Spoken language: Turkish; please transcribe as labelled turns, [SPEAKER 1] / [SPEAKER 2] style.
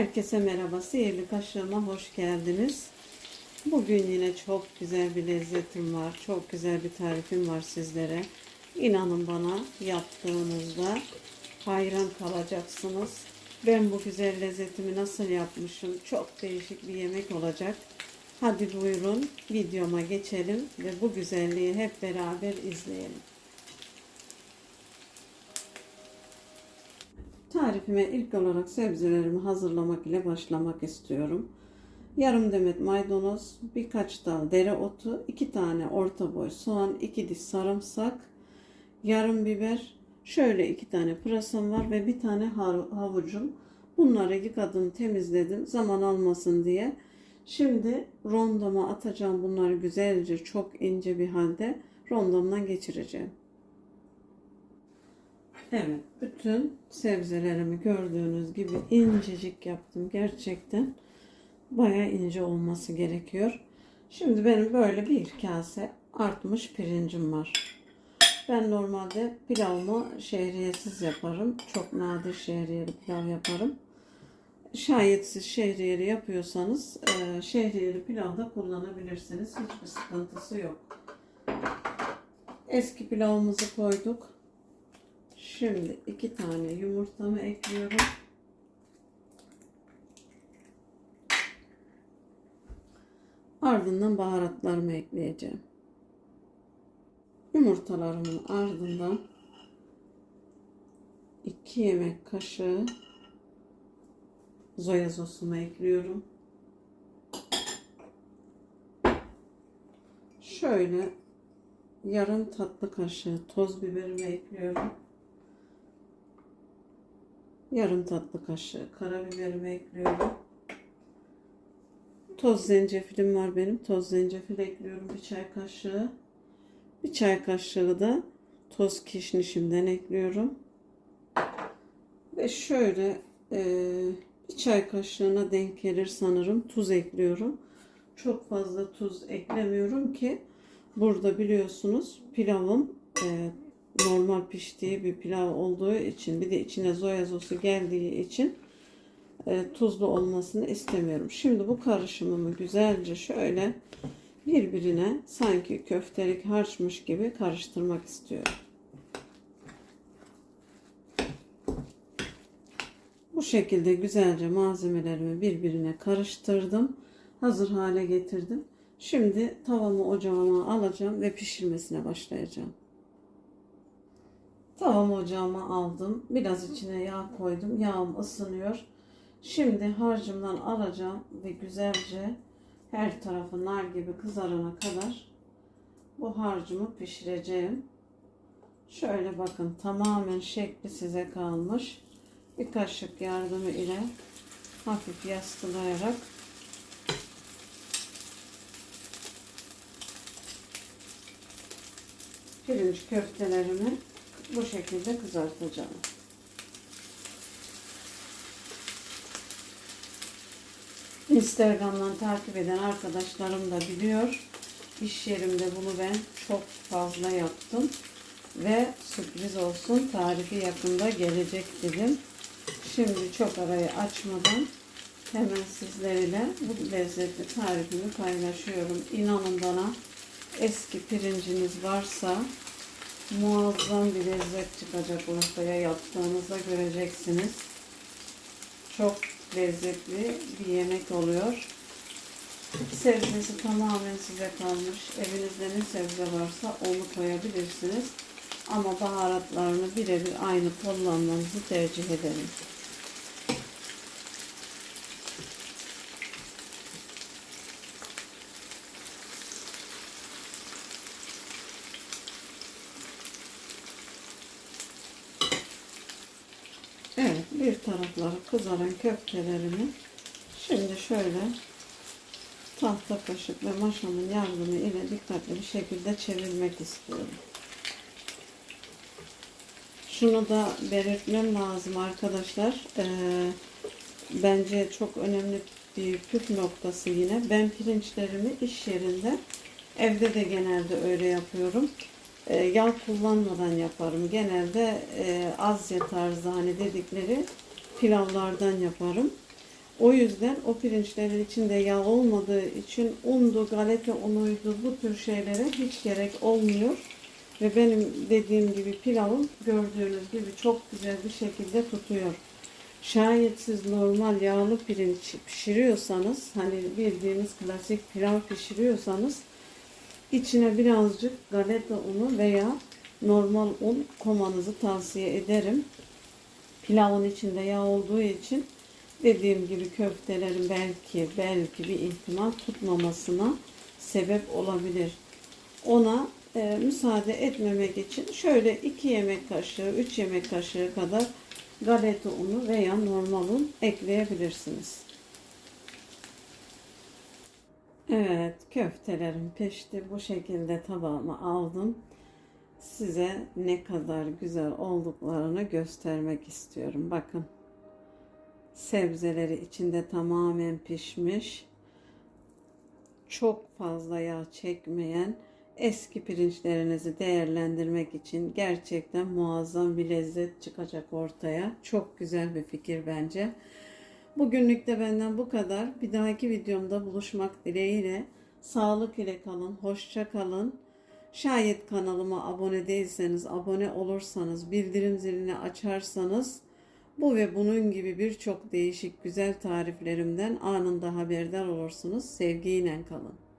[SPEAKER 1] Herkese merhaba. Sihirli kaşığıma hoş geldiniz. Bugün yine çok güzel bir lezzetim var. Çok güzel bir tarifim var sizlere. İnanın bana yaptığınızda hayran kalacaksınız. Ben bu güzel lezzetimi nasıl yapmışım? Çok değişik bir yemek olacak. Hadi buyurun videoma geçelim ve bu güzelliği hep beraber izleyelim. Tarifime ilk olarak sebzelerimi hazırlamak ile başlamak istiyorum. Yarım demet maydanoz, birkaç dal dereotu, iki tane orta boy soğan, iki diş sarımsak, yarım biber, şöyle iki tane pırasam var ve bir tane havucum. Bunları yıkadım, temizledim zaman almasın diye. Şimdi rondoma atacağım bunları güzelce çok ince bir halde rondomdan geçireceğim. Evet, bütün sebzelerimi gördüğünüz gibi incecik yaptım. Gerçekten bayağı ince olması gerekiyor. Şimdi benim böyle bir kase artmış pirincim var. Ben normalde pilavımı şehriyesiz yaparım. Çok nadir şehriyeli pilav yaparım. Şayet siz şehriyeli yapıyorsanız e, şehriyeli pilav da kullanabilirsiniz. Hiçbir sıkıntısı yok. Eski pilavımızı koyduk. Şimdi iki tane yumurtamı ekliyorum. Ardından baharatlarımı ekleyeceğim. Yumurtalarımın ardından 2 yemek kaşığı zoya sosumu ekliyorum. Şöyle yarım tatlı kaşığı toz biberimi ekliyorum. Yarım tatlı kaşığı karabiberimi ekliyorum. Toz zencefilim var benim. Toz zencefil ekliyorum bir çay kaşığı. Bir çay kaşığı da toz kişnişimden ekliyorum. Ve şöyle e, bir çay kaşığına denk gelir sanırım tuz ekliyorum. Çok fazla tuz eklemiyorum ki burada biliyorsunuz pilavım e, normal piştiği bir pilav olduğu için bir de içine zoya sosu geldiği için e, tuzlu olmasını istemiyorum. Şimdi bu karışımımı güzelce şöyle birbirine sanki köftelik harçmış gibi karıştırmak istiyorum. Bu şekilde güzelce malzemelerimi birbirine karıştırdım. Hazır hale getirdim. Şimdi tavamı ocağıma alacağım ve pişirmesine başlayacağım. Tavam ocağıma aldım. Biraz içine yağ koydum. Yağım ısınıyor. Şimdi harcımdan alacağım ve güzelce her tarafı nar gibi kızarana kadar bu harcımı pişireceğim. Şöyle bakın tamamen şekli size kalmış. Bir kaşık yardımı ile hafif yastılayarak pirinç köftelerimi bu şekilde kızartacağım. Instagram'dan takip eden arkadaşlarım da biliyor. İş yerimde bunu ben çok fazla yaptım. Ve sürpriz olsun tarifi yakında gelecek dedim. Şimdi çok arayı açmadan hemen sizlerle bu lezzetli tarifimi paylaşıyorum. İnanın bana eski pirinciniz varsa muazzam bir lezzet çıkacak ortaya yaptığınızda göreceksiniz. Çok lezzetli bir yemek oluyor. Sebzesi tamamen size kalmış. Evinizde ne sebze varsa onu koyabilirsiniz. Ama baharatlarını birebir aynı kullanmanızı tercih ederim. Evet, bir tarafları kızaran köftelerimi şimdi şöyle tahta kaşık ve maşamın yardımı ile dikkatli bir şekilde çevirmek istiyorum. Şunu da belirtmem lazım arkadaşlar. Ee, bence çok önemli bir püf noktası yine. Ben pirinçlerimi iş yerinde, evde de genelde öyle yapıyorum. E, yağ kullanmadan yaparım. Genelde e, Asya tarzı hani dedikleri pilavlardan yaparım. O yüzden o pirinçlerin içinde yağ olmadığı için undu, galeta unuydu bu tür şeylere hiç gerek olmuyor. Ve benim dediğim gibi pilavım gördüğünüz gibi çok güzel bir şekilde tutuyor. Şayet siz normal yağlı pirinç pişiriyorsanız hani bildiğimiz klasik pilav pişiriyorsanız içine birazcık galeta unu veya normal un komanızı tavsiye ederim. Pilavın içinde yağ olduğu için dediğim gibi köftelerin belki belki bir ihtimal tutmamasına sebep olabilir. Ona e, müsaade etmemek için şöyle 2 yemek kaşığı 3 yemek kaşığı kadar galeta unu veya normal un ekleyebilirsiniz. Evet köftelerim pişti. Bu şekilde tabağıma aldım. Size ne kadar güzel olduklarını göstermek istiyorum. Bakın. Sebzeleri içinde tamamen pişmiş. Çok fazla yağ çekmeyen eski pirinçlerinizi değerlendirmek için gerçekten muazzam bir lezzet çıkacak ortaya. Çok güzel bir fikir bence. Bugünlük de benden bu kadar. Bir dahaki videomda buluşmak dileğiyle. Sağlık ile kalın, hoşça kalın. Şayet kanalıma abone değilseniz, abone olursanız, bildirim zilini açarsanız bu ve bunun gibi birçok değişik güzel tariflerimden anında haberdar olursunuz. Sevgiyle kalın.